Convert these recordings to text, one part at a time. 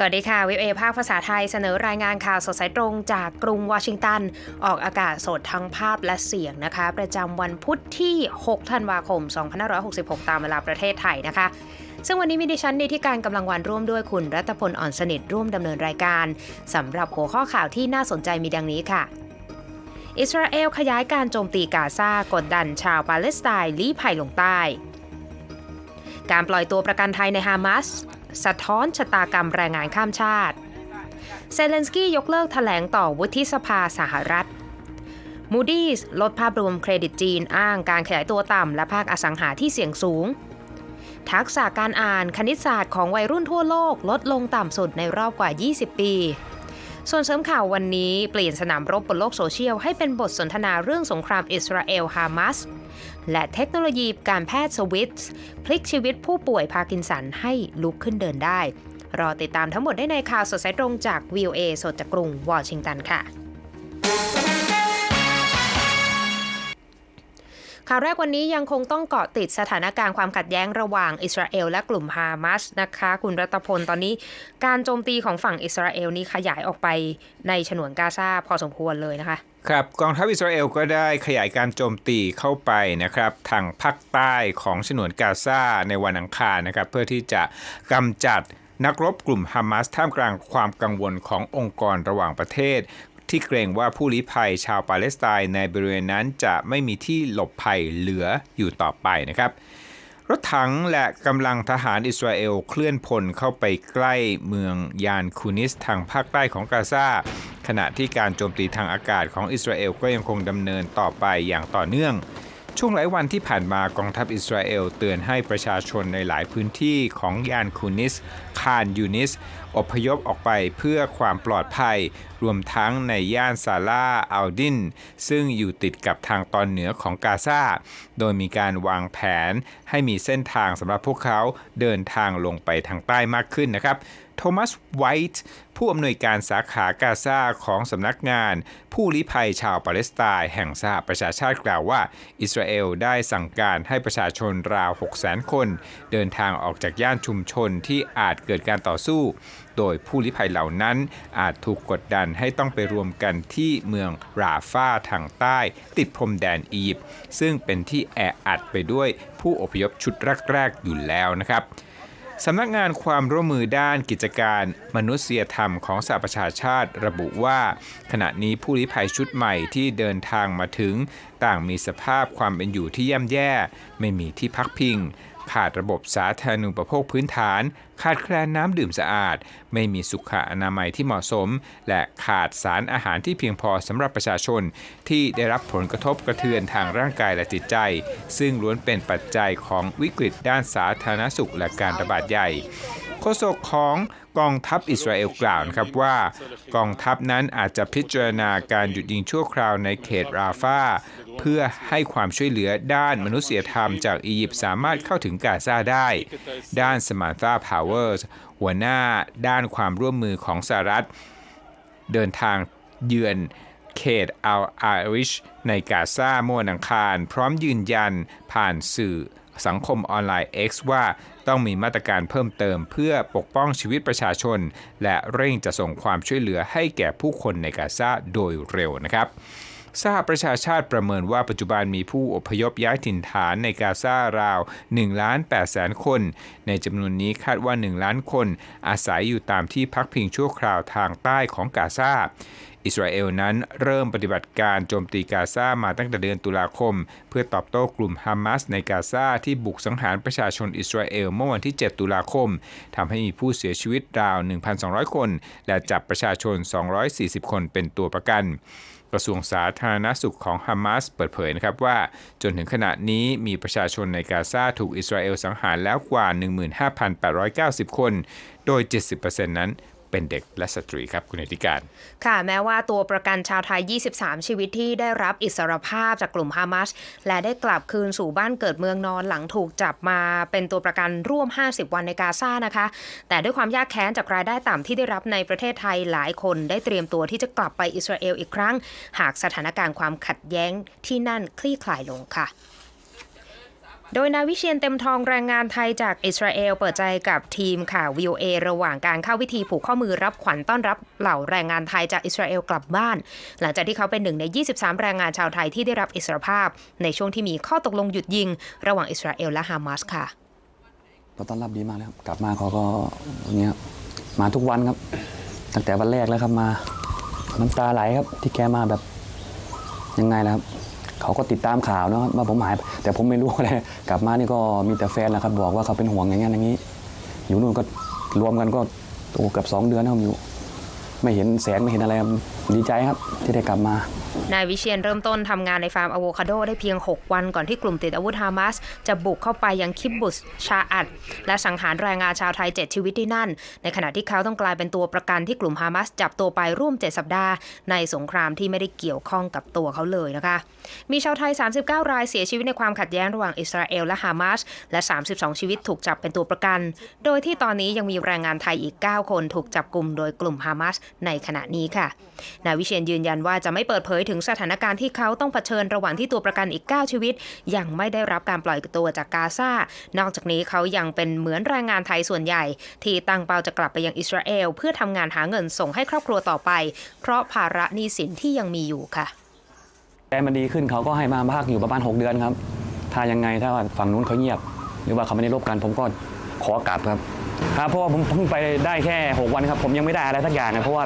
สวัสดีค่ะวิวเอภาคภาษาไทยเสนอรายงานข่าวสดสายตรงจากกรุงวอชิงตัน ออกอากาศสดทั้งภาพและเสียงนะคะ ประจำวันพุธที่ 6 ธันวาคม 2566 ตามเวลาประเทศไทยนะคะ ซึ่งวันนี้มีดิฉันในที่การกำลังวันร่วมด้วยคุณรัตพลอ่อนสนิทร่วมดำเนินรายการสำหรับหัวข้อข่าวที่น่าสนใจมีดังนี้ค่ะอิสราเอลขยายการโจมตีกาซากดดันชาวปาเลสไตน์ลี้ภัยลงใต้ การปล่อยตัวประกันไทยในฮามาส สะท้อนชะตากรรมแรงงานข้ามชาติ เซเลนสกี้ยกเลิกถแถลงต่อวุฒิสภาสหรัฐมูดี้ลดภาพรวมเครดิตจีนอ้างการขยายตัวต่ำและภาคอสังหาที่เสี่ยงสูง ทักษะการอ่านคณิตศาสตร์ของวัยรุ่นทั่วโลกลดลงต่ำสุดในรอบกว่า 20 ปี ส่วนเสริมข่าววันนี้เปลี่ยนสนามรบบนโลกโซเชียลให้เป็นบทสนทนาเรื่องสงครามอิสราเอลฮามาส และเทคโนโลยีการแพทย์สวิตส์พลิกชีวิตผู้ป่วยพาร์กินสันให้ลุกขึ้นเดินได้ รอติดตามทั้งหมดได้ในข่าวสดสายตรงจาก VOA สดจากกรุงวอชิงตันค่ะ ข่าวแรกวันนี้ยังคงต้องเกาะติดสถานการณ์ความขัดแย้งระหว่างอิสราเอลและกลุ่มฮามาสนะคะ คุณรัตพลตอนนี้การโจมตีของฝั่งอิสราเอลนี้ขยายออกไปในฉนวนกาซาพอสมควรเลยนะคะ ครับกองทัพอิสราเอลก็ได้ขยายการโจมตีเข้าไปนะครับ ทางภาคใต้ของฉนวนกาซาในวันอังคารนะครับ เพื่อที่จะกำจัดนักรบกลุ่มฮามาสท่ามกลางความกังวลขององค์กรระหว่างประเทศ ที่เกรงว่าผู้ลี้ภัยชาวปาเลสไตน์ในบริเวณนั้นจะไม่มีที่หลบภัยเหลืออยู่ต่อไปนะครับ รถถังและกำลังทหารอิสราเอลเคลื่อนพลเข้าไปใกล้เมืองยานคูนิสทางภาคใต้ของกาซาขณะที่การโจมตีทางอากาศของอิสราเอลก็ยังคงดำเนินต่อไปอย่างต่อเนื่อง ช่วงหลายวันที่ผ่านมากองทัพอิสราเอลเตือนให้ประชาชนในหลายพื้นที่ของยานคูนิส คานยูนิส อพยพออกไปเพื่อความปลอดภัย รวมทั้งในย่านซาลาอัลดิน ซึ่งอยู่ติดกับทางตอนเหนือของกาซา โดยมีการวางแผนให้มีเส้นทางสำหรับพวกเขาเดินทางลงไปทางใต้มากขึ้นนะครับ โทมัสไวท์ผู้อำนวยการสาขากาซาของสำนักงาน ผู้ลี้ภัยชาวปาเลสไตน์แห่งสหประชาชาติกล่าวว่า อิสราเอลได้สั่งการให้ประชาชนราว 600,000 คน เดินทางออกจากย่านชุมชนที่อาจเกิดการต่อสู้ โดยผู้ลี้ภัยเหล่านั้นอาจถูกกดดันให้ต้องไปรวมกันที่เมืองราฟาทางใต้ ติดพรมแดนอียิปต์ซึ่งเป็นที่แออัดไปด้วยผู้อพยพชุดแรกๆอยู่แล้วนะครับ สำนักงานความร่วมมือด้านกิจการมนุษยธรรมของสหประชาชาติระบุว่า ขณะนี้ผู้ลี้ภัยชุดใหม่ที่เดินทางมาถึง ต่างมีสภาพความเป็นอยู่ที่ย่ำแย่ ไม่มีที่พักพิง ขาดระบบสาธารณูปโภคพื้นฐาน ขาดแคลนน้ำดื่มสะอาด ไม่มีสุขอนามัยที่เหมาะสม และขาดสารอาหารที่เพียงพอสำหรับประชาชน ที่ได้รับผลกระทบกระเทือนทางร่างกายและจิตใจ ซึ่งล้วนเป็นปัจจัยของวิกฤตด้านสาธารณสุขและการระบาดใหญ่โฆษกของ กองทัพอิสราเอลกล่าวนะครับว่ากองทัพนั้นอาจจะพิจารณาการหยุดยิงชั่วคราวในเขตราฟาเพื่อให้ความช่วยเหลือด้านมนุษยธรรมจากอียิปต์สามารถเข้าถึงกาซาได้ ด้านสมาธาพาวเวอร์สหัวหน้าด้านความร่วมมือของสหรัฐ เดินทางเยือนเขตอัลอาริชในกาซาเมื่อวันอังคาร พร้อมยืนยันผ่านสื่อ สังคมออนไลน์ X ว่าต้องมีมาตรการเพิ่มเติม เพื่อปกป้องชีวิตประชาชน และเร่งจะส่งความช่วยเหลือให้แก่ผู้คนในกาซาโดยเร็วนะครับสหประชาชาติประเมินว่าปัจจุบันมีผู้อพยพย้ายถิ่นฐานในกาซาราว1ล้าน8แสนคน ในจำนวนนี้คาดว่า 1 ล้านคน อาศัยอยู่ตามที่พักพิงชั่วคราวทางใต้ของกาซา อิสราเอลนั้นเริ่มปฏิบัติการโจมตีกาซามาตั้งแต่เดือนตุลาคม เพื่อตอบโต้กลุ่มฮามาสในกาซาที่บุกสังหารประชาชนอิสราเอลเมื่อวันที่ 7 ตุลาคมทำให้มีผู้เสียชีวิตราว 1,200 คน และจับประชาชน 240 คนเป็นตัวประกันกระทรวงสาธารณสุขของฮามาสเปิดเผยนะครับว่า จนถึงขณะนี้มีประชาชนในกาซาถูกอิสราเอลสังหารแล้วกว่า 15,890 คน โดย 70%นั้น เป็นเด็กและสตรีครับคุณเอติการ ค่ะแม้ว่าตัวประกันชาวไทย 23 ชีวิตที่ได้รับอิสรภาพจากกลุ่มฮามาสและได้กลับคืนสู่บ้านเกิดเมืองนอนหลังถูกจับมาเป็นตัวประกันร่วม 50 วันในกาซานะคะ แต่ด้วยความยากแค้นจากรายได้ต่ำที่ได้รับในประเทศไทยหลายคนได้เตรียมตัวที่จะกลับไปอิสราเอลอีกครั้ง หากสถานการณ์ความขัดแย้งที่นั่นคลี่คลายลงค่ะ โดยนายวิเชียนเต็มทองแรงงานไทยจากอิสราเอลเปิดใจกับทีมข่าว VOA ระหว่างการเข้าวิธีผูกข้อมือรับขวัญต้อนรับเหล่าแรงงานไทยจากอิสราเอลกลับบ้าน หลังจากที่เขาเป็นหนึ่งใน 23 แรงงานชาวไทยที่ได้รับอิสรภาพ ในช่วงที่มีข้อตกลงหยุดยิง ระหว่างอิสราเอลและฮามาสค่ะก็ต้อนรับดีมากเลยครับกลับมาเขาก็อย่างเงี้ยมาทุกวันครับ ตั้งแต่วันแรกแล้วครับมาน้ำตาไหลครับที่แกมาแบบยังไงล่ะครับ เขาก็ติดตามข่าวนะครับว่าผมหาย แต่ผมไม่รู้อะไรกลับมานี่ก็มีแต่แฟนแหละครับ บอกว่าเขาเป็นห่วงอย่างเงี้ยอย่างนี้ อยู่นู่นก็รวมกันก็โอ้เกือบสองเดือนนะครับอยู่ ไม่เห็นแสงไม่เห็นอะไร ดีใจครับที่ได้กลับมานายวิเชียนเริ่มต้นทำงานในฟาร์มอะโวคาโดได้เพียง 6 วันก่อนที่กลุ่มติดอาวุธฮามาสจะบุกเข้าไปยังคิบบุสชาอัด และสังหารแรงงานชาวไทย 7 ชีวิตที่นั่น ในขณะที่เขาต้องกลายเป็นตัวประกันที่กลุ่มฮามาสจับตัวไปร่วม 7 สัปดาห์ ในสงครามที่ไม่ได้เกี่ยวข้องกับตัวเขาเลยนะคะ มีชาวไทย 39 รายเสียชีวิตในความขัดแย้งระหว่างอิสราเอลและฮามาสและ 32 ชีวิตถูกจับเป็นตัวประกัน โดยที่ตอนนี้ยังมีแรงงานไทยอีก 9 คนถูกจับกลุ่มโดยกลุ่มฮามาสในขณะนี้ค่ะนายวิเชียนยืนยันว่าจะไม่เปิดเผยถึงสถานการณ์ที่เขาต้องเผชิญระหว่างที่ตัวประกันอีก 9 ชีวิต ยังไม่ได้รับการปล่อยตัวจากกาซา นอกจากนี้เขายังเป็นเหมือนแรงงานไทยส่วนใหญ่ ที่ตั้งเป้าจะกลับไปยังอิสราเอล เพื่อทำงานหาเงินส่งให้ครอบครัวต่อไป เพราะภาระหนี้สินที่ยังมีอยู่ค่ะแต่มันดีขึ้นเขาก็ให้มาพักอยู่ประมาณ 6 เดือนครับ ถ้ายังไงถ้าฝั่งนู้นเขาเงียบ หรือว่าเขาไม่ได้รบกันผมก็ขอกลับครับ ครับเพราะว่าผมเพิ่งไปได้แค่ 6 วันครับผมยังไม่ได้อะไรสักอย่างนะเพราะว่า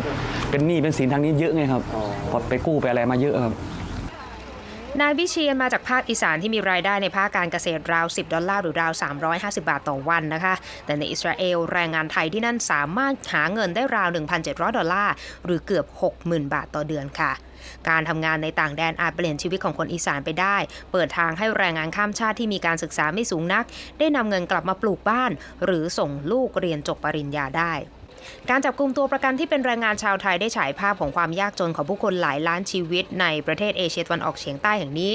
เป็นหนี้เป็นสินทางนี้เยอะไงครับพอไปกู้ไปอะไรมาเยอะครับนายวิเชียนมาจากภาคอีสานที่มีรายได้ในภาคการเกษตรราว 10 ดอลลาร์หรือราว 350 บาทต่อวันนะคะ แต่ในอิสราเอลแรงงานไทยที่นั่นสามารถหาเงินได้ราว 1,700 ดอลลาร์หรือเกือบ 60,000 บาทต่อเดือนค่ะ การทำงานในต่างแดนอาจเปลี่ยนชีวิตของคนอีสานไปได้ เปิดทางให้แรงงานข้ามชาติที่มีการศึกษาไม่สูงนัก ได้นำเงินกลับมาปลูกบ้าน หรือส่งลูกเรียนจบปริญญาได้การจับกลุ่มตัวประกันที่เป็นแรงงานชาวไทยได้ฉายภาพของความยากจนของผู้คนหลายล้านชีวิต ในประเทศเอเชียตะวันออกเฉียงใต้แห่งนี้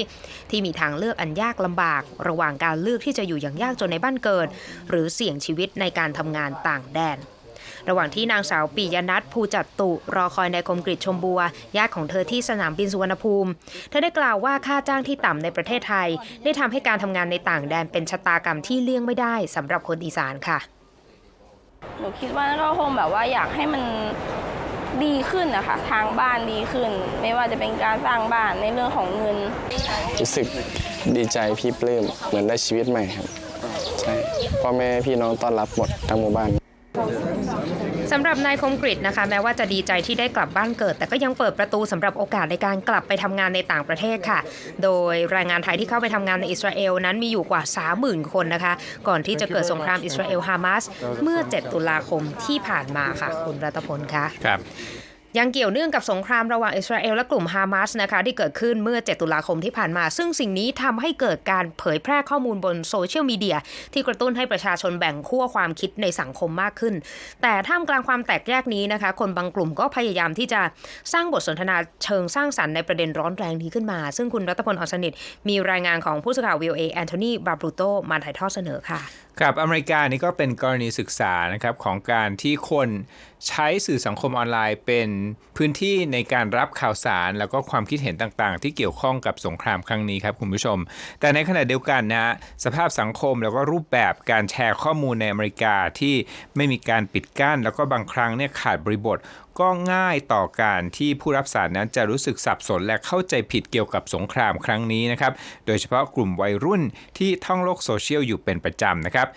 ที่มีทางเลือกอันยากลำบาก ระหว่างการเลือกที่จะอยู่อย่างยากจนในบ้านเกิด หรือเสี่ยงชีวิตในการทำงานต่างแดน ระหว่างที่นางสาวปิยนัทภูจัตตุ รอคอยในคมกริชชมบัว ญาติของเธอที่สนามบินสุวรรณภูมิ เธอได้กล่าวว่าค่าจ้างที่ต่ำในประเทศไทย ได้ทำให้การทำงานในต่างแดนเป็นชะตากรรมที่เลี่ยงไม่ได้สำหรับคนอีสานค่ะ หนูคิดว่าก็คงแบบว่าอยากให้มันดีขึ้นนะคะทางบ้านดีขึ้น ไม่ว่าจะเป็นการสร้างบ้านในเรื่องของเงิน รู้สึกดีใจพี่ปลื้มเหมือนได้ชีวิตใหม่ครับ ใช่พ่อแม่พี่น้องต้อนรับหมดทั้งหมู่บ้าน สำหรับนายคมกริตนะคะ แม้ว่าจะดีใจที่ได้กลับบ้านเกิด แต่ก็ยังเปิดประตูสำหรับโอกาสในการกลับไปทำงานในต่างประเทศค่ะ โดยแรงงานไทยที่เข้าไปทำงานในอิสราเอลนั้นมีอยู่กว่า 30,000 คนนะคะ ก่อนที่จะเกิดสงครามอิสราเอลฮามาสเมื่อ 7 ตุลาคมที่ผ่านมาค่ะ คุณรัตพลคะครับ ยังเกี่ยวเนื่องกับสงครามระหว่างอิสราเอลและกลุ่มฮามาสนะคะที่เกิดขึ้นเมื่อ 7 ตุลาคมที่ผ่านมา ซึ่งสิ่งนี้ทำให้เกิดการเผยแพร่ข้อมูลบนโซเชียลมีเดียที่กระตุ้นให้ประชาชนแบ่งขั้วความคิดในสังคมมากขึ้น แต่ท่ามกลางความแตกแยกนี้นะคะ คนบางกลุ่มก็พยายามที่จะสร้างบทสนทนาเชิงสร้างสรรค์ในประเด็นร้อนแรงนี้ขึ้นมา ซึ่งคุณรัตพลอ่อนสนิทมีรายงานของผู้สื่อข่าววิวเอแอนโทนีบาบรูโตมาถ่ายทอดเสนอค่ะ ครับอเมริกานี่ก็เป็นกรณีศึกษานะครับของการที่คนใช้สื่อสังคมออนไลน์เป็นพื้นที่ในการรับข่าวสาร แล้วก็ความคิดเห็นต่างๆ ที่เกี่ยวข้องกับสงครามครั้งนี้ครับคุณผู้ชม แต่ในขณะเดียวกันนะสภาพสังคมแล้วก็รูปแบบการแชร์ข้อมูลในอเมริกาที่ไม่มีการปิดกั้น แล้วก็บางครั้งเนี่ยขาดบริบท ก็ง่ายต่อการที่ผู้รับสารนั้นจะรู้สึกสับสนและเข้าใจผิดเกี่ยวกับสงครามครั้งนี้นะครับ โดยเฉพาะกลุ่มวัยรุ่นที่ท่องโลกโซเชียลอยู่เป็นประจำนะครับ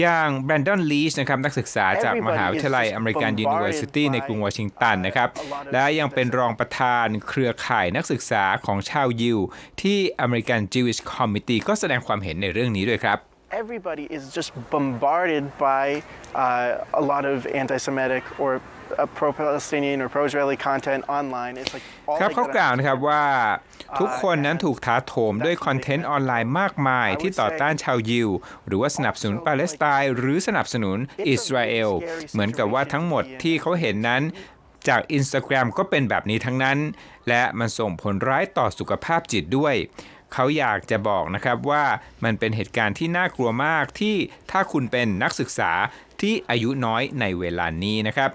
อย่างแบรนดอนลีชนะครับนักศึกษาจากมหาวิทยาลัยอเมริกันยูนิเวอร์ซิตี้ในกรุงวอชิงตันนะครับ และยังเป็นรองประธานเครือข่ายนักศึกษาของชาวยิวที่ American Jewish Committee ก็แสดงความเห็นในเรื่องนี้ด้วยครับ everybody is just bombarded by uh, a lot of anti-Semitic or uh, pro-Palestinian or pro-Israeli content online. It's like all ครับ they เขา gotta กล่าว have นะครับว่าทุกคนนั้นถูกท้าโถมด้วยคอนเทนต์ออนไลน์มากมาย ที่ต่อต้านชาวยิว หรือว่าสนับสนุนปาเลสไตน์หรือสนับสนุนอิสราเอล เหมือนกับว่าทั้งหมดที่เขาเห็นนั้นจาก Instagram ก็เป็นแบบนี้ทั้งนั้น และมันส่งผลร้ายต่อสุขภาพจิตด้วย เขาอยากจะบอกนะครับว่ามันเป็นเหตุการณ์ที่น่ากลัวมากที่ถ้าคุณเป็นนักศึกษาที่อายุน้อยในเวลานี้นะครับ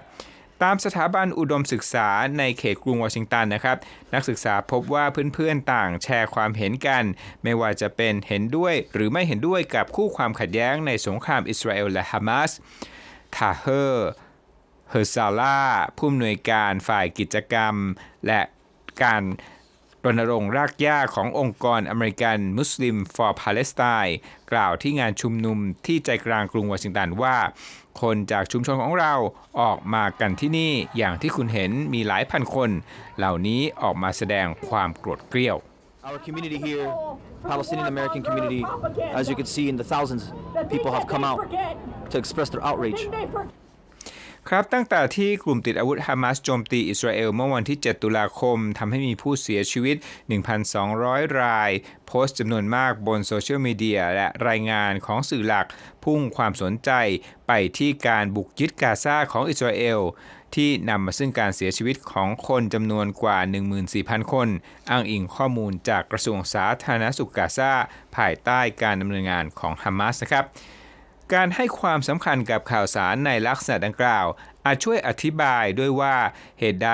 ตามสถาบันอุดมศึกษาในเขตกรุงวอชิงตันนะครับ นักศึกษาพบว่าเพื่อนๆต่างแชร์ความเห็นกัน ไม่ว่าจะเป็นเห็นด้วยหรือไม่เห็นด้วยกับคู่ความขัดแย้งในสงครามอิสราเอลและฮามาสทาเฮอร์เฮอร์ซาล่าผู้อำนวยการฝ่ายกิจกรรม และการ รณรงค์รากหญ้าขององค์กรอเมริกันมุสลิม for Palestine กล่าวที่งานชุมนุมที่ใจกลางกรุงวอชิงตันว่า คนจากชุมชนของเราออกมากันที่นี่อย่างที่คุณเห็นมีหลายพันคน เหล่านี้ออกมาแสดงความโกรธเกรี้ยว Our community here, Palestinian American community, as you can see in the thousands, people have come out to express their outrage. ครับตั้งแต่ที่กลุ่มติดอาวุธฮามาสโจมตีอิสราเอลเมื่อวันที่ 7 ตุลาคมทำให้มีผู้เสียชีวิต 1,200 ราย โพสต์จำนวนมากบนโซเชียลมีเดียและรายงานของสื่อหลักพุ่งความสนใจไปที่การบุกยึดกาซาของอิสราเอลที่นำมาซึ่งการเสียชีวิตของคนจำนวนกว่า 14,000 คน อ้างอิงข้อมูลจากกระทรวงสาธารณสุขกาซาภายใต้การดำเนินงานของฮามาสนะครับ การให้ความสำคัญกับข่าวสารในลักษณะดังกล่าว อาจช่วยอธิบายด้วยว่าเหตุใด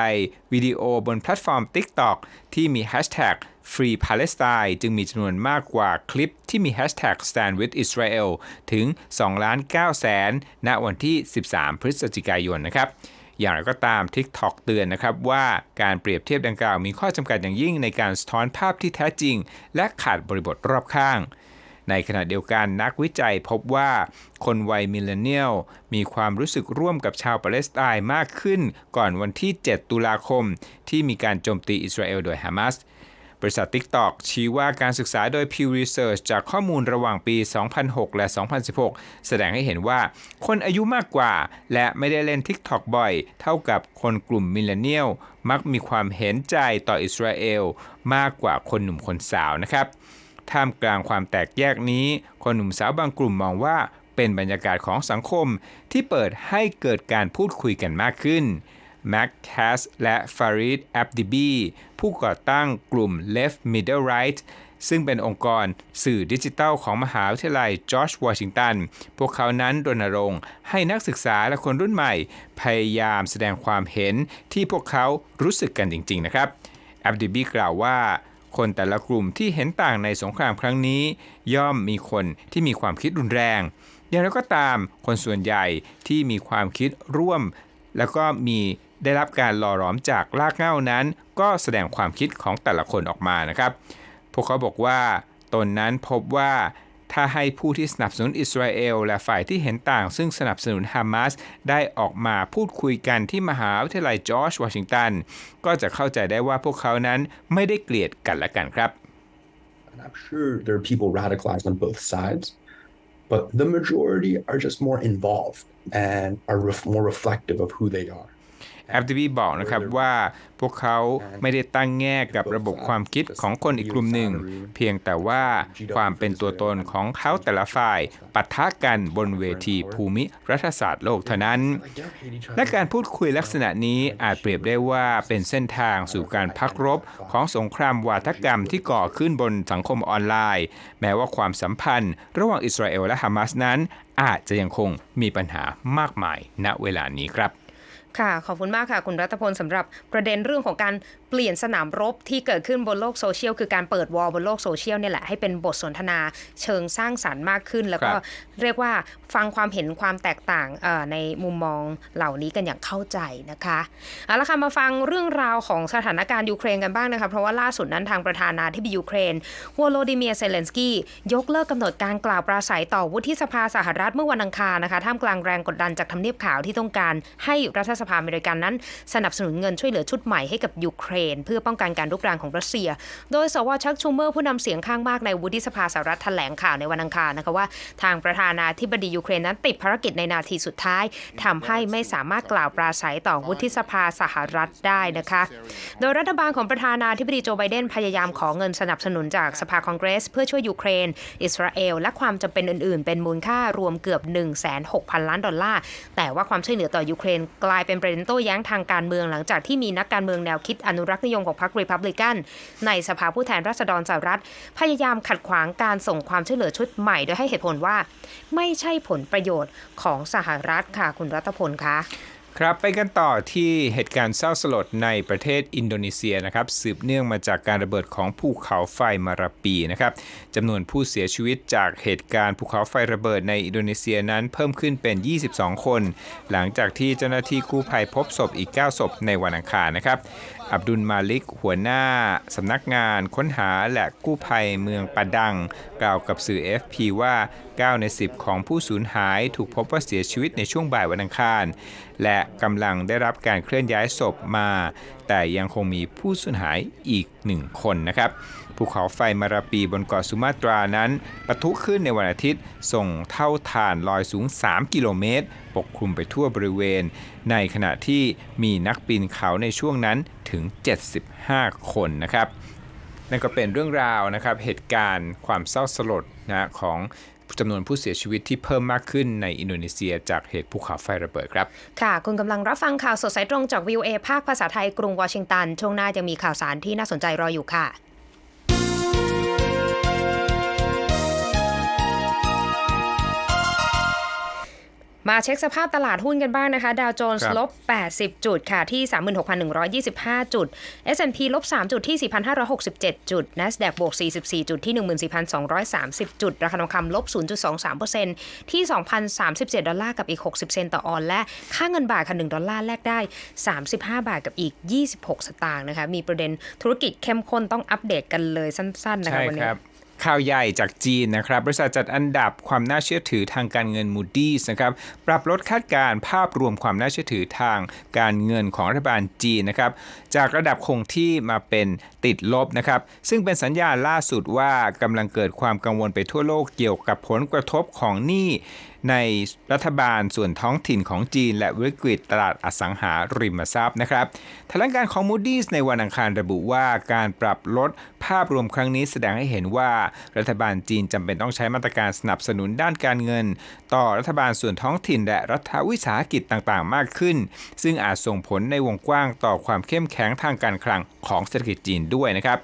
วิดีโอบนแพลตฟอร์ม TikTok ที่มีแฮชแท็ก Free Palestine จึงมีจำนวนมากกว่าคลิปที่มีแฮชแท็ก Stand with Israel ถึง2ล้าน9แสนณวันที่ 13 พฤศจิกายนนะครับอย่างไรก็ตาม TikTok เตือนนะครับว่าการเปรียบเทียบดังกล่าวมีข้อจำกัดอย่างยิ่งในการสะท้อนภาพที่แท้จริง และขาดบริบทรอบข้าง ในขณะเดียวกันนักวิจัยพบว่าคนวัยมิลเลนเนียลมีความรู้สึกร่วมกับชาวปาเลสไตน์มากขึ้นก่อนวันที่ 7 ตุลาคม ที่มีการโจมตีอิสราเอลโดยฮามาสบริษัท TikTok ชี้ว่าการศึกษาโดย Pew Research จากข้อมูลระหว่างปี 2006 และ 2016 แสดงให้เห็นว่าคนอายุมากกว่า และไม่ได้เล่น TikTok บ่อย เท่ากับคนกลุ่มมิลเลนเนียลมักมีความเห็นใจต่ออิสราเอล มากกว่าคนหนุ่มคนสาวนะครับ ท่ามกลางความแตกแยกนี้ คนหนุ่มสาวบางกลุ่มมองว่าเป็นบรรยากาศของสังคมที่เปิดให้เกิดการพูดคุยกันมากขึ้นแม็กแคสและฟาริดแอบดิบีผู้ก่อตั้งกลุ่ม Left Middle Right ซึ่งเป็นองค์กรสื่อดิจิทัลของมหาวิทยาลัยจอร์จวอชิงตัน พวกเขานั้นรณรงค์ให้นักศึกษาและคนรุ่นใหม่ พยายามแสดงความเห็นที่พวกเขารู้สึกกันจริง ๆ นะครับแอบดิบีกล่าวว่า คนแต่ละกลุ่มที่เห็นต่างในสงครามครั้งนี้ ย่อมมีคนที่มีความคิดรุนแรง อย่างไรก็ตามคนส่วนใหญ่ที่มีความคิดร่วม แล้วก็มีได้รับการหล่อหลอมจากลากเง้านั้น ก็แสดงความคิดของแต่ละคนออกมานะครับ พวกเขาบอกว่าตนนั้นพบว่า ถ้าให้ผู้ที่สนับสนุนอิสราเอลและฝ่ายที่เห็นต่าง ซึ่งสนับสนุนฮามาสได้ออกมาพูดคุยกันที่มหาวิทยาลัยจอร์จวอชิงตัน ก็จะเข้าใจได้ว่าพวกเขานั้นไม่ได้เกลียดกันและกันครับ And I'm sure there are people radicalized on both sides, but the majority are just more involved and are ref- more reflective of who they are. แอปทีบีบอกนะครับว่าพวกเขาไม่ได้ตั้งแง่กับระบบความคิดของคนอีกกลุ่มหนึ่ง เพียงแต่ว่าความเป็นตัวตนของเขาแต่ละฝ่ายปะทะกันบนเวทีภูมิรัฐศาสตร์โลกเท่านั้น และการพูดคุยลักษณะนี้อาจเปรียบได้ว่าเป็นเส้นทางสู่การพักรบของสงครามวาทกรรมที่ก่อขึ้นบนสังคมออนไลน์ แม้ว่าความสัมพันธ์ ระหว่างอิสราเอลและฮามาสนั้น อาจจะยังคงมีปัญหามากมายณเวลานี้ครับ ค่ะ ขอบคุณมากค่ะ คุณรัตพลสำหรับประเด็นเรื่องของการ เปลี่ยนสนามรบที่เกิดขึ้นบนโลกโซเชียลคือการเปิดวอลบนโลกโซเชียลเนี่ยแหละให้เป็นบทสนทนาเชิงสร้างสรรค์มากขึ้น แล้วก็ครับเรียกว่าฟังความเห็นความแตกต่างเอ่อในมุมมองเหล่านี้กันอย่างเข้าใจนะคะเอาละค่ะมาฟังเรื่องราวของสถานการณ์ยูเครนกันบ้างนะคะเพราะว่าล่าสุดนั้นทางประธานาธิบดียูเครนวโลดิเมียร์เซเลนสกี้ยกเลิกกำหนดการกล่าวปราศัยต่อวุฒิสภาสหรัฐเมื่อวันอังคารนะคะท่ามกลางแรงกดดันจากทำเนียบขาวที่ต้องการให้รัฐสภาอเมริกันนั้น สนับสนุนเงินช่วยเหลือชุดใหม่ให้กับยูเครนเพื่อป้องกันการรุกรานของรัสเซีย โดยสวชักชูเมอร์ผู้นำเสียงข้างมากในวุฒิสภาสหรัฐแถลงข่าวในวันอังคารนะคะว่า ทางประธานาธิบดียูเครนนั้นติดภารกิจในนาทีสุดท้ายทำให้ไม่สามารถกล่าวปราศัยต่อวุฒิสภาสหรัฐได้นะคะ โดยรัฐบาลของประธานาธิบดีโจไบเดนพยายามขอเงินสนับสนุนจากสภาคองเกรส เพื่อช่วยยูเครน อิสราเอล และความจำเป็นอื่น ๆ เป็นมูลค่ารวมเกือบ 1 6 0 0 0 ล้านดอลลาร์ แต่ว่าความช่วยเหลือต่อยูเครนกลายเป็นประเด็นโต้แย้งทางการเมืองหลังจากที่มีนักการเมืองแนวคิดอนุรักนิยมของพรรครีพับลิกัน ในสภาผู้แทนราษฎรสหรัฐ พยายามขัดขวางการส่งความช่วยเหลือชุดใหม่ โดยให้เหตุผลว่า ไม่ใช่ผลประโยชน์ของสหรัฐค่ะคุณรัตพลคะครับไปกันต่อที่เหตุการณ์เศร้าสลดในประเทศอินโดนีเซียนะครับสืบเนื่องมาจากการระเบิดของภูเขาไฟมาราปีนะครับจำนวนผู้เสียชีวิตจากเหตุการณ์ภูเขาไฟระเบิดในอินโดนีเซียนั้นเพิ่มขึ้นเป็น 22 คน หลังจากที่เจ้าหน้าที่กู้ภัยพบศพอีก 9 ศพในวันอังคารนะครับ อับดุลมาลิก หัวหน้าสำนักงานค้นหาและกู้ภัยเมืองปะดัง กล่าวกับสื่อ FP ว่า 9 ใน 10 ของผู้สูญหายถูกพบว่าเสียชีวิตในช่วงบ่ายวันอังคาร และกำลังได้รับการเคลื่อนย้ายศพมา แต่ยังคงมีผู้สูญหายอีกหนึ่งคนนะครับ ภูเขาไฟมาราปีบนเกาะสุมาตรานั้นปะทุขึ้นในวันอาทิตย์ ส่งเท่าฐานลอยสูง 3 กิโลเมตร ปกคลุมไปทั่วบริเวณ ในขณะที่มีนักปีนเขาในช่วงนั้นถึง 75 คนนะครับ นั่นก็เป็นเรื่องราวนะครับ เหตุการณ์ความเศร้าสลดนะของจำนวนผู้เสียชีวิตที่เพิ่มมากขึ้นในอินโดนีเซียจากเหตุภูเขาไฟระเบิดครับ ค่ะ คุณกำลังรับฟังข่าวสดสายตรงจาก VOA ภาคภาษาไทยกรุงวอชิงตัน ช่วงหน้ายังมีข่าวสารที่น่าสนใจรออยู่ค่ะ มาเช็คสภาพตลาดหุ้นกันบ้างนะคะ ดาวโจนส์ครับลบ 80 จุดค่ะ ที่ 36,125 จุด S&P ลบ 3 จุดที่ 4,567 จุด NASDAQ บวก 44 จุดที่ 14,230 จุด ราคาทองคำลบ 0.23%ที่ 2,037 ดอลลาร์กับอีก 60 เซนต์ต่อออนซ์และค่าเงินบาทค่ะ 1 ดอลลาร์แลกได้ 35 บาทกับอีก 26 สตางค์นะคะ มีประเด็นธุรกิจเข้มข้นต้องอัปเดตกันเลยสั้น ๆ นะคะใช่วันคนี้รับ ข่าวใหญ่จากจีนนะครับ บริษัทจัดอันดับความน่าเชื่อถือทางการเงิน Moody's นะครับปรับลดคาดการณ์ภาพรวมความน่าเชื่อถือทางการเงินของรัฐบาลจีนนะครับจากระดับคงที่มาเป็นติดลบนะครับซึ่งเป็นสัญญาณล่าสุดว่ากำลังเกิดความกังวลไปทั่วโลกเกี่ยวกับผลกระทบของหนี้ ในรัฐบาลส่วนท้องถิ่นของจีน และวิกฤตตลาดอสังหาริมทรัพย์นะครับแถลงการของ Moody's ในวันอังคารระบุว่าการปรับลดภาพรวมครั้งนี้แสดงให้เห็นว่ารัฐบาลจีนจำเป็นต้องใช้มาตรการสนับสนุนด้านการเงิน ต่อรัฐบาลส่วนท้องถิ่น และรัฐวิสาหกิจต่างๆ มากขึ้น ซึ่งอาจส่งผลในวงกว้างต่อความเข้มแข็งทางการคลังของเศรษฐกิจจีนด้วยนะครับ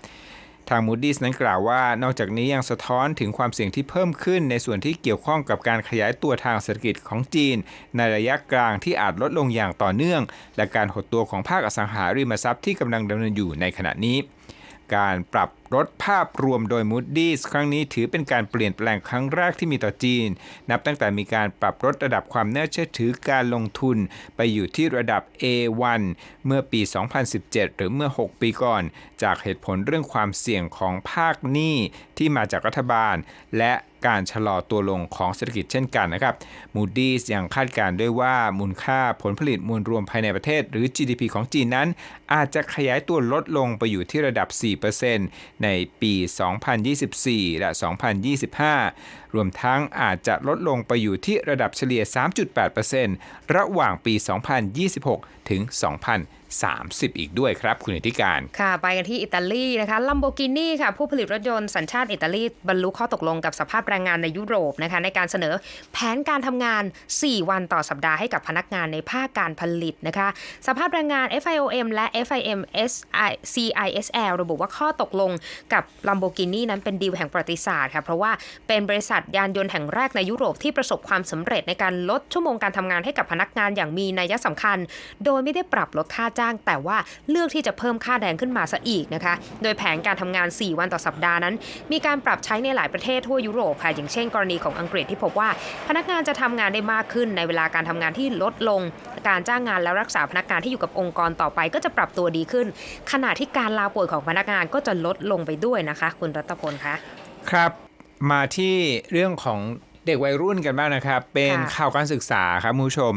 ทาง Moody's นั้นกล่าวว่านอกจากนี้ยังสะท้อนถึงความเสี่ยงที่เพิ่มขึ้นในส่วนที่เกี่ยวข้องกับการขยายตัวทางเศรษฐกิจของจีน ในระยะกลางที่อาจลดลงอย่างต่อเนื่อง และการหดตัวของภาคอสังหาริมทรัพย์ที่กำลังดำเนินอยู่ในขณะนี้ การปรับลดภาพรวมโดย Moody's ครั้งนี้ถือเป็นการเปลี่ยนแปลงครั้งแรกที่มีต่อจีน นับตั้งแต่มีการปรับลดระดับความน่าเชื่อถือการลงทุนไปอยู่ที่ระดับ A1 เมื่อปี 2017 หรือเมื่อ 6 ปีก่อน จากเหตุผลเรื่องความเสี่ยงของภาคหนี้ที่มาจากรัฐบาล และการชะลอตัวลงของเศรษฐกิจเช่นกันนะครับ Moody's ยังคาดการณ์ด้วยว่ามูลค่าผลผลิตมวลรวมภายในประเทศ หรือ GDP ของจีนนั้น อาจจะขยายตัวลดลงไปอยู่ที่ระดับ 4%ในปี 2024 และ 2025 รวมทั้งอาจจะลดลงไปอยู่ที่ระดับเฉลี่ย 3.8%ระหว่างปี 2026 ถึง 30 อีกด้วยครับ คุณอธิการ ค่ะ ไปกันที่อิตาลีนะคะลัมโบกินีค่ะ ผู้ผลิตรถยนต์สัญชาติอิตาลีบรรลุข้อตกลงกับสภาพแรงงานในยุโรปนะคะในการเสนอแผนการทำงาน 4 วันต่อสัปดาห์ให้กับพนักงานในภาคการผลิตนะคะ สภาพแรงงาน FIOM และ FIM CISL ระบุว่าข้อตกลงกับ Lamborghini นั้นเป็นดีลแห่งประวัติศาสตร์ค่ะเพราะว่าเป็นบริษัทยานยนต์แห่งแรกในยุโรปที่ประสบความสำเร็จในการลดชั่วโมงการทำงานให้กับพนักงานอย่างมีนัยสำคัญ โดยไม่ได้ปรับลดค่าจ้าง แต่ว่าเลือกที่จะเพิ่มค่าแรงขึ้นมาซะอีกนะคะ โดยแผนการทำงาน 4 วันต่อสัปดาห์นั้น มีการปรับใช้ในหลายประเทศทั่วยุโรปค่ะ อย่างเช่น กรณีของอังกฤษที่พบว่า พนักงานจะทำงานได้มากขึ้นในเวลาการทำงานที่ลดลง การจ้างงานและรักษาพนักงานที่อยู่กับองค์กรต่อไปก็จะปรับตัวดีขึ้น ขณะที่การลาป่วยของพนักงานก็จะลดลงไปด้วยนะคะ คุณรัตพลคะครับ มาที่เรื่องของเด็กวัยรุ่นกันบ้างนะครับ เป็นค่ะข่าวการศึกษาครับคุณผู้ชม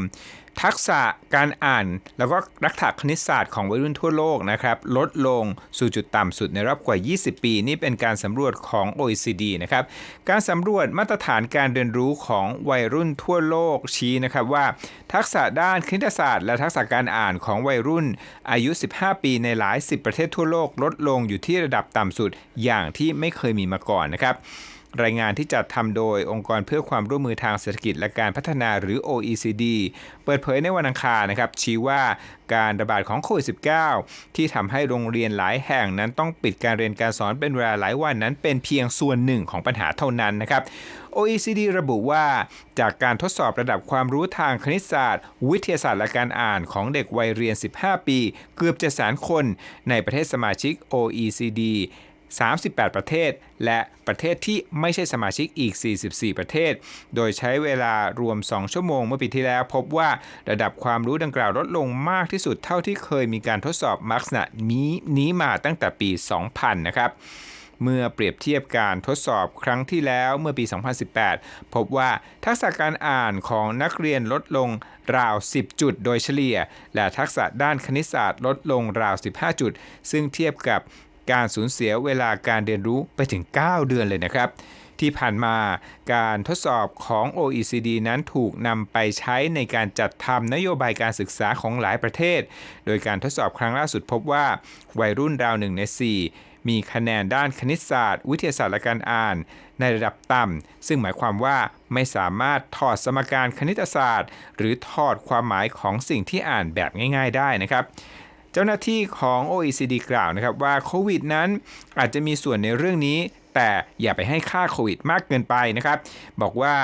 ทักษะการอ่าน แล้วก็รักษาคณิตศาสตร์ของวัยรุ่นทั่วโลกนะครับลดลงสู่จุดต่ำสุดในรอบกว่า 20 ปี นี่เป็นการสำรวจของ OECD นะครับการสำรวจมาตรฐานการเรียนรู้ของวัยรุ่นทั่วโลกชี้นะครับว่า ทักษะด้านคณิตศาสตร์ และทักษะการอ่านของวัยรุ่นอายุ 15 ปีในหลาย 10 ประเทศทั่วโลกลดลงอยู่ที่ระดับต่ำสุดอย่างที่ไม่เคยมีมาก่อนนะครับ รายงานที่จัดทำโดยองค์กรเพื่อความร่วมมือทางเศรษฐกิจและการพัฒนาหรือ OECD เปิดเผยในวันอังคารนะครับชี้ว่าการระบาดของโควิด -19 ที่ทำให้โรงเรียนหลายแห่งนั้นต้องปิดการเรียนการสอนเป็นเวลาหลายวันนั้นเป็นเพียงส่วนหนึ่งของปัญหาเท่านั้นนะครับ OECD ระบุว่าจากการทดสอบระดับความรู้ทางคณิตศาสตร์ วิทยาศาสตร์และการอ่านของเด็กวัยเรียน 15 ปี เกือบจะแสนคนในประเทศสมาชิก OECD 38 ประเทศ และประเทศที่ไม่ใช่สมาชิกอีก 44 ประเทศ โดยใช้เวลารวม 2 ชั่วโมงเมื่อปีที่แล้ว พบว่าระดับความรู้ดังกล่าวลดลงมากที่สุดเท่าที่เคยมีการทดสอบลักษณะนี้นี้มาตั้งแต่ปี 2000 นะครับเมื่อเปรียบเทียบการทดสอบครั้งที่แล้วเมื่อปี 2018 พบว่าทักษะการอ่านของนักเรียนลดลงราว 10 จุดโดยเฉลี่ย และทักษะด้านคณิตศาสตร์ลดลงราว 15 จุด ซึ่งเทียบกับ การสูญเสียเวลาการเรียนรู้ไปถึง 9 เดือนเลยนะครับ ที่ผ่านมาการทดสอบของ OECD นั้นถูกนำไปใช้ในการจัดทำนโยบายการศึกษาของหลายประเทศ โดยการทดสอบครั้งล่าสุดพบว่า วัยรุ่นราวหนึ่งใน 4มีคะแนนด้านคณิตศาสตร์ วิทยาศาสตร์และการอ่าน ในระดับต่ำ ซึ่งหมายความว่าไม่สามารถถอดสมการคณิตศาสตร์ หรือถอดความหมายของสิ่งที่อ่านแบบง่าย ๆ ได้นะครับ เจ้าหน้าที่ของ OECD กล่าวนะครับว่าโควิดนั้นอาจจะมีส่วนในเรื่องนี้ แต่อย่าไปให้ค่าโควิดมากเกินไปนะครับ บอกว่า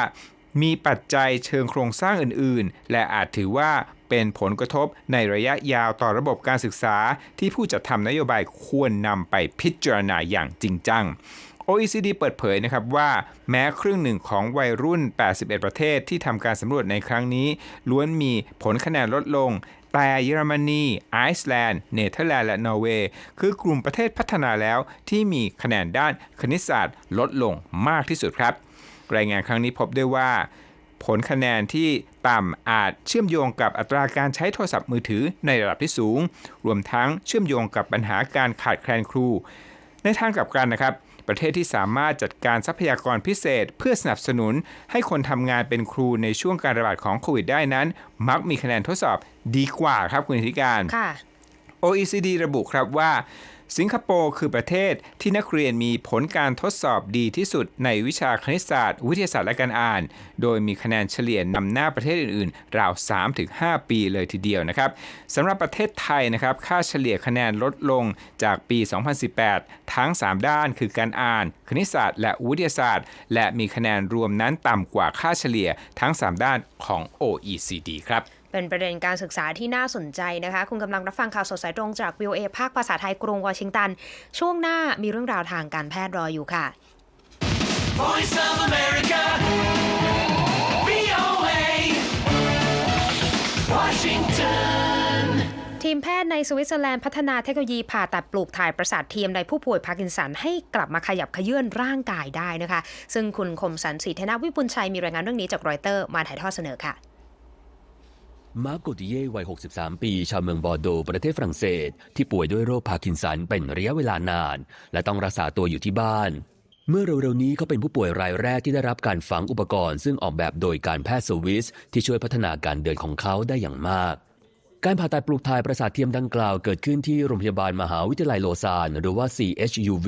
มีปัจจัยเชิงโครงสร้างอื่น ๆ และอาจถือว่าเป็นผลกระทบในระยะยาวต่อระบบการศึกษา ที่ผู้จัดทำนโยบายควรนำไปพิจารณาอย่างจริงจัง OECD เปิดเผยนะครับว่าแม้ครึ่งหนึ่งของวัยรุ่น 81 ประเทศที่ทำการสำรวจในครั้งนี้ ล้วนมีผลคะแนนลดลง แต่เยอรมนีไอซ์แลนด์ เนเธอร์แลนด์ และนอร์เวย์ คือกลุ่มประเทศพัฒนาแล้วที่มีคะแนนด้านคณิตศาสตร์ลดลงมากที่สุดครับ รายงานครั้งนี้พบด้วยว่า ผลคะแนนที่ต่ำอาจเชื่อมโยงกับอัตราการใช้โทรศัพท์มือถือในระดับที่สูง รวมทั้งเชื่อมโยงกับปัญหาการขาดแคลนครู ในทางกลับกันนะครับ ประเทศที่สามารถจัดการทรัพยากรพิเศษ เพื่อสนับสนุนให้คนทำงานเป็นครูในช่วงการระบาดของโควิดได้นั้น มักมีคะแนนทดสอบดีกว่าครับคุณธิการค่ะ OECD ระบุครับว่า สิงคโปร์คือประเทศที่นักเรียนมีผลการทดสอบดีที่สุดในวิชาคณิตศาสตร์ วิทยาศาสตร์และการอ่าน โดยมีคะแนนเฉลี่ยนำหน้าประเทศอื่นๆ ราว 3-5 ปีเลยทีเดียวนะครับสำหรับประเทศไทยนะครับค่าเฉลี่ยคะแนนลดลงจากปี 2018 ทั้ง 3 ด้านคือการอ่าน คณิตศาสตร์ และวิทยาศาสตร์ และมีคะแนนรวมนั้นต่ำกว่าค่าเฉลี่ยทั้ง 3 ด้านของ OECD ครับ เป็นประเด็นการศึกษาที่น่าสนใจนะคะ คุณกำลังรับฟังข่าวสดสายตรงจาก VOA ภาคภาษาไทยกรุงวอชิงตัน ช่วงหน้ามีเรื่องราวทางการแพทย์รออยู่ค่ะ Voice of America. VOA. Washington. ทีมแพทย์ในสวิตเซอร์แลนด์พัฒนาเทคโนโลยีผ่าตัดปลูกถ่ายประสาทเทียมในผู้ป่วยพาร์กินสันให้กลับมาขยับเขยื่นร่างกายได้นะคะ ซึ่งคุณคมสันสีเทนาวิปุลชัยมีรายงานเรื่องนี้จากรอยเตอร์มาถ่ายทอดเสนอค่ะ มาร์กโกติเย่วัย 63 ปี ชาวเมืองบอร์โด ประเทศฝรั่งเศส ที่ป่วยด้วยโรคพาร์กินสันเป็นระยะเวลานาน และต้องรักษาตัวอยู่ที่บ้าน เมื่อเร็วๆนี้เขาเป็นผู้ป่วยรายแรกที่ได้รับการฝังอุปกรณ์ ซึ่งออกแบบโดยการแพทย์สวิสที่ช่วยพัฒนาการเดินของเขาได้อย่างมาก การผ่าตัดปลูกถ่ายประสาทเทียมดังกล่าวเกิดขึ้นที่โรงพยาบาลมหาวิทยาลัยโลซานหรือว่า CHUV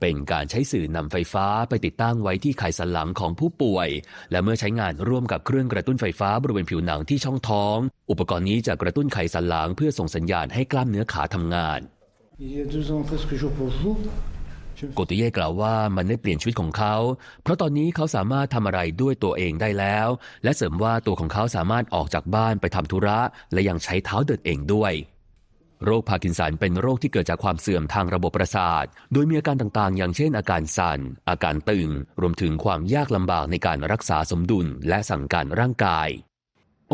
เป็นการใช้สื่อนำไฟฟ้าไปติดตั้งไว้ที่ไขสันหลังของผู้ป่วย และเมื่อใช้งานร่วมกับเครื่องกระตุ้นไฟฟ้าบริเวณผิวหนังที่ช่องท้อง อุปกรณ์นี้จะกระตุ้นไขสันหลังเพื่อส่งสัญญาณให้กล้ามเนื้อขาทำงาน โกติเย่กล่าวว่ามันได้เปลี่ยนชีวิตของเขา เพราะตอนนี้เขาสามารถทำอะไรด้วยตัวเองได้แล้ว และเสริมว่าตัวของเขาสามารถออกจากบ้านไปทำธุระ และยังใช้เท้าเดินเองด้วย โรคพาร์กินสันเป็นโรคที่เกิดจากความเสื่อมทางระบบประสาท โดยมีอาการต่างๆ อย่างเช่น อาการสั่น อาการตึง รวมถึงความยากลำบากในการรักษาสมดุลและสั่งการร่างกาย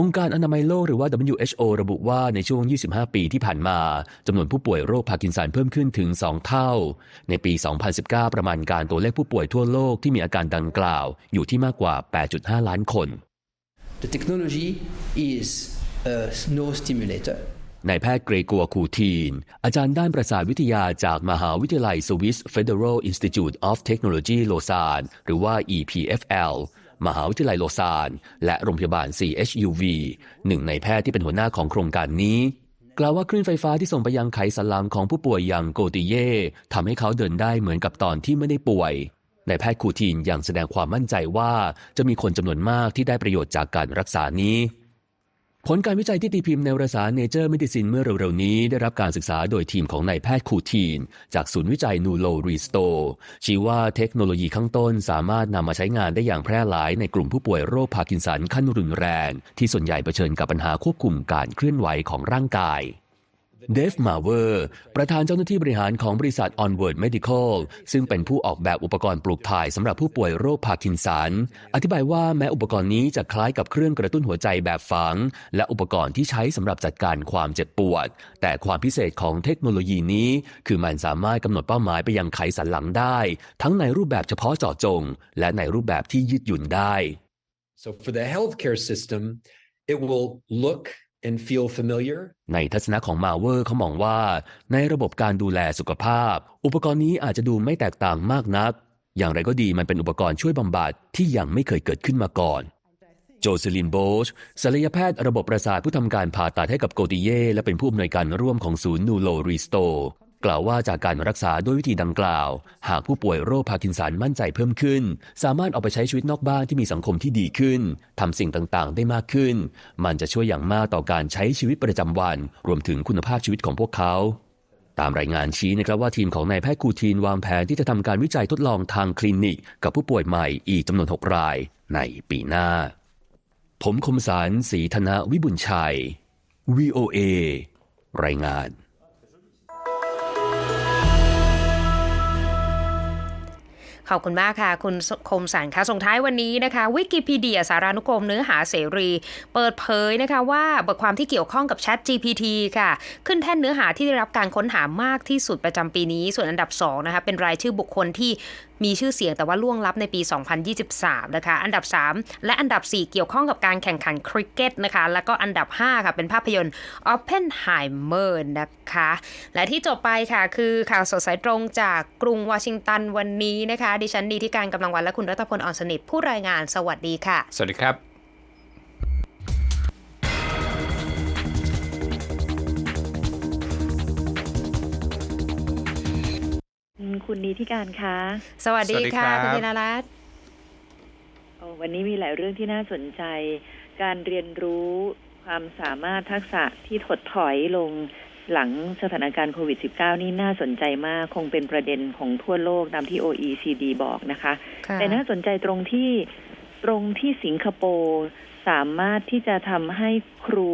องค์การอนามัยโลกหรือว่า WHO ระบุว่าในช่วง 25 ปีที่ผ่านมาจำนวนผู้ป่วยโรคพาร์กินสันเพิ่มขึ้นถึง 2 เท่า ในปี 2019 ประมาณการตัวเลขผู้ป่วยทั่วโลกที่มีอาการดังกล่าว อยู่ที่มากกว่า 8.5 ล้านคน the technology is a neurostimulator. นายแพทย์เกรกัวคูทีน อาจารย์ด้านประสาทวิทยาจากมหาวิทยาลัย Swiss Federal Institute of Technology โลซานหรือว่า EPFL มหาวิทยาลัยโลซาน และโรงพยาบาล CHUV หนึ่งในแพทย์ที่เป็นหัวหน้าของโครงการนี้กล่าวว่าคลื่นไฟฟ้าที่ส่งไปยังไขสันหลังของผู้ป่วยอย่างโกติเย่ทำให้เขาเดินได้เหมือนกับตอนที่ไม่ได้ป่วยนายแพทย์คูทีนยังแสดงความมั่นใจว่าจะมีคนจำนวนมากที่ได้ประโยชน์จากการรักษานี้ ผลการวิจัยที่ตีพิมพ์ในวารสาร Nature Medicine เมื่อเร็วๆ นี้ได้รับการศึกษาโดยทีมของนายแพทย์คูทีน จากศูนย์วิจัยนูโลรีสโตชี้ว่าเทคโนโลยีข้างต้นสามารถนำมาใช้งานได้อย่างแพร่หลายในกลุ่มผู้ป่วยโรคพาร์กินสันขั้นรุนแรง ที่ส่วนใหญ่เผชิญกับปัญหาควบคุมการเคลื่อนไหวของร่างกาย เดฟมาเวอร์ประธานเจ้าหน้าที่บริหารของบริษัท Onward Medical ซึ่งเป็นผู้ออกแบบอุปกรณ์ปลูกถ่ายสำหรับผู้ป่วยโรคพาร์กินสัน อธิบายว่าแม้อุปกรณ์นี้จะคล้ายกับเครื่องกระตุ้นหัวใจแบบฝัง และอุปกรณ์ที่ใช้สำหรับจัดการความเจ็บปวด แต่ความพิเศษของเทคโนโลยีนี้ คือมันสามารถกำหนดเป้าหมายไปยังไขสันหลังได้ ทั้งในรูปแบบเฉพาะเจาะจง และในรูปแบบที่ยืดหยุ่นได้ So for the healthcare system, it will look and feel familiar. ในทัศนะของมาเวอร์เขามองว่า ในระบบการดูแลสุขภาพ อุปกรณ์นี้อาจจะดูไม่แตกต่างมากนัก อย่างไรก็ดีมันเป็นอุปกรณ์ช่วยบำบัดที่ยังไม่เคยเกิดขึ้นมาก่อน โจเซลินโบชศัลยแพทย์ระบบประสาทผู้ทำการผ่าตัดให้กับโกติเย่และเป็นผู้อำนวยการร่วมของศูนย์นูโลรีสโต กล่าวว่าจากการรักษาด้วยวิธีดังกล่าว หากผู้ป่วยโรคพาร์กินสันมั่นใจเพิ่มขึ้น สามารถออกไปใช้ชีวิตนอกบ้านที่มีสังคมที่ดีขึ้น ทำสิ่งต่างๆ ได้มากขึ้น มันจะช่วยอย่างมากต่อการใช้ชีวิตประจำวัน รวมถึงคุณภาพชีวิตของพวกเขาตามรายงานชี้นะครับว่าทีมของนายแพทย์คูทีนวางแผนที่จะทำการวิจัยทดลองทางคลินิก กับผู้ป่วยใหม่อีกจำนวน 6 รายในปีหน้า ผมคมสารศรีธนวิบุญชัย VOA รายงาน ขอบคุณมากค่ะ คุณคมสันค่ะส่งท้ายวันนี้นะคะวิกิพีเดียสารานุกรมเนื้อหาเสรี เปิดเผยนะคะว่าบทความที่เกี่ยวข้องกับ Chat GPT ค่ะ ขึ้นแท่นเนื้อหาที่ได้รับการค้นหามากที่สุดประจำปีนี้ ส่วนอันดับ2นะคะเป็นรายชื่อบุคคลที่ มีชื่อเสียงแต่ว่าล่วงลับในปี 2023 นะคะ อันดับ 3 และอันดับ 4 เกี่ยวข้องกับการแข่งขันคริกเก็ตนะคะ แล้วก็อันดับ 5 ค่ะ เป็นภาพยนตร์ Oppenheimer นะคะ และที่จบไปค่ะ คือข่าวสดสายตรงจากกรุงวอชิงตันวันนี้นะคะ ดิฉันดีที่การกำลังวันและคุณรัตพลอ่อนสนิทผู้รายงานสวัสดีค่ะ สวัสดีครับ คุณนีที่การคะสวัสดีสวัสดีครัค่ะบคุณธีนารัตน์โอ้วันนี้มีหลายเรื่องที่น่าสนใจ การเรียนรู้ความสามารถทักษะที่ถดถอยลงหลังสถานการณ์โควิด -19 นี่น่าสนใจมาก คงเป็นประเด็นของทั่วโลกตามที่ OECD บอกนะคะ ค่ะแต่น่าสนใจตรงที่ตรงที่สิงคโปร์สามารถที่จะทำให้ครู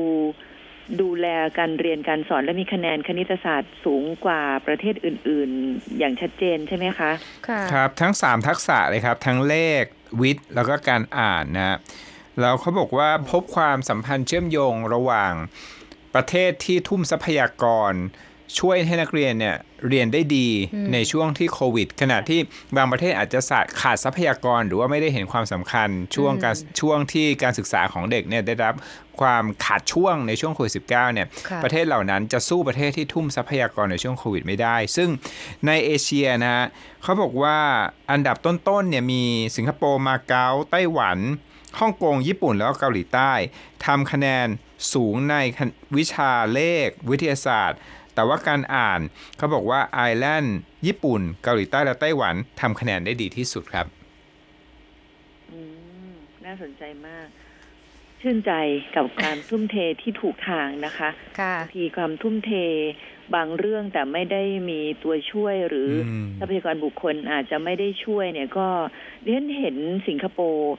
ดูแลการเรียนการสอนและมีคะแนนคณิตศาสตร์สูงกว่าประเทศอื่น ๆ อย่างชัดเจนใช่ไหมคะค่ะครับทั้ง 3 ทักษะเลยครับทั้งเลขวิทย์แล้วก็การอ่านนะฮะแล้วเขาบอกว่าพบความสัมพันธ์เชื่อมโยงระหว่างประเทศที่ทุ่มทรัพยากร ช่วยให้นักเรียนเนี่ยเรียนได้ดีอืมในช่วงที่โควิด ขณะที่บางประเทศอาจจะขาดขาดทรัพยากร หรือว่าไม่ได้เห็นความสำคัญช่วงการช่วงที่การศึกษาของเด็กเนี่ยได้รับความขาดช่วงในช่วงโควิด -19 เนี่ยค่ะประเทศเหล่านั้นจะสู้ประเทศที่ทุ่มทรัพยากรในช่วงโควิดไม่ได้ ซึ่งในเอเชียนะฮะเขาบอกว่าอันดับต้นๆเนี่ยมีสิงคโปร์มาเก๊าไต้หวันฮ่องกงญี่ปุ่นแล้วก็เกาหลีใต้ทำคะแนนสูงในวิชาเลขวิทยาศาสตร์ แต่ว่าการอ่านเขาบอกว่าไอร์แลนด์ญี่ปุ่น เกาหลีใต้และไต้หวันทำคะแนนได้ดีที่สุดครับอืมน่าสนใจมาก ชื่นใจกับการทุ่มเทที่ถูกทางนะคะค่ะบางทีความทุ่มเทบางเรื่องแต่ไม่ได้มีตัวช่วยหรืออมทรัพยากรบุคคลอาจจะไม่ได้ช่วยเนี่ยก็เรียนเห็นสิงคโปร์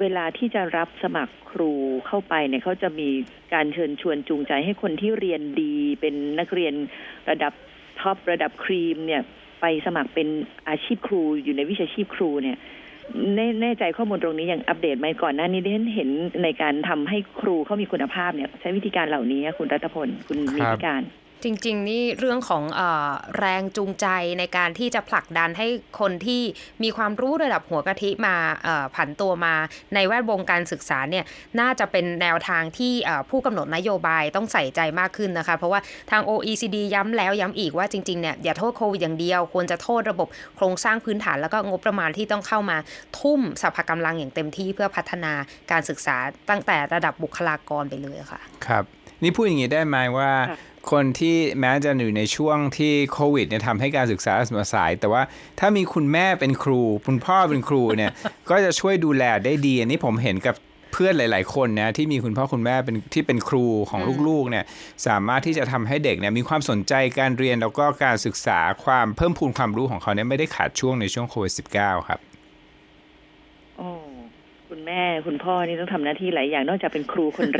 เวลาที่จะรับสมัครครูเข้าไปเนี่ยเขาจะมีการเชิญชวนจูงใจให้คนที่เรียนดี เป็นนักเรียนระดับท็อประดับครีมเนี่ยไปสมัครเป็นอาชีพครูอยู่ในวิชาชีพครูเนี่ยแน่แน่ใจข้อมูลตรงนี้ยังอัปเดตไหมก่อนหน้านี้ดิฉันเห็นในการทำให้ครูเขามีคุณภาพเนี่ย ใช้วิธีการเหล่านี้คุณรัตพลคุณมีวิการ จริง ๆ นี่เรื่องของเออแรงจูงใจในการที่จะผลักดันให้คนที่มีความรู้ระดับหัวกะทิมาเอ่อผันตัวมาในแวดวงการศึกษาเนี่ยน่าจะเป็นแนวทางที่เอ่อผู้กำหนดนโยบายต้องใส่ใจมากขึ้นนะคะ เพราะว่าทาง OECD ย้ำแล้วย้ำอีกว่าจริง ๆ เนี่ยอย่าโทษโควิดอย่างเดียว ควรจะโทษระบบโครงสร้างพื้นฐานแล้วก็งบประมาณที่ต้องเข้ามาทุ่มสรรพกำลังอย่างเต็มที่เพื่อพัฒนาการศึกษาตั้งแต่ระดับบุคลากรไปเลยค่ะ ครับ นี่พูดอย่างนี้ได้ไหมว่า คนที่แม้จะอยู่ในช่วงที่โควิดเนี่ยทำให้การศึกษามสาย แต่ว่าถ้ามีคุณแม่เป็นครู คุณพ่อเป็นครูเนี่ย ก็จะช่วยดูแลได้ดี อันนี้ผมเห็นกับเพื่อนหลาย ๆ คนนะที่มีคุณพ่อคุณแม่เป็นที่เป็นครูของลูกๆเนี่ยสามารถที่จะทำให้เด็กเนี่ยมีความสนใจการเรียนแล้วก็การศึกษาความเพิ่มพูนความรู้ของเขาเนี่ยไม่ได้ขาดช่วงในช่วงโควิด -19 ครับโอ้คุณแม่คุณพ่อนี่ต้องทำหน้าที่หลายอย่างนอกจากเป็นครูคนแรก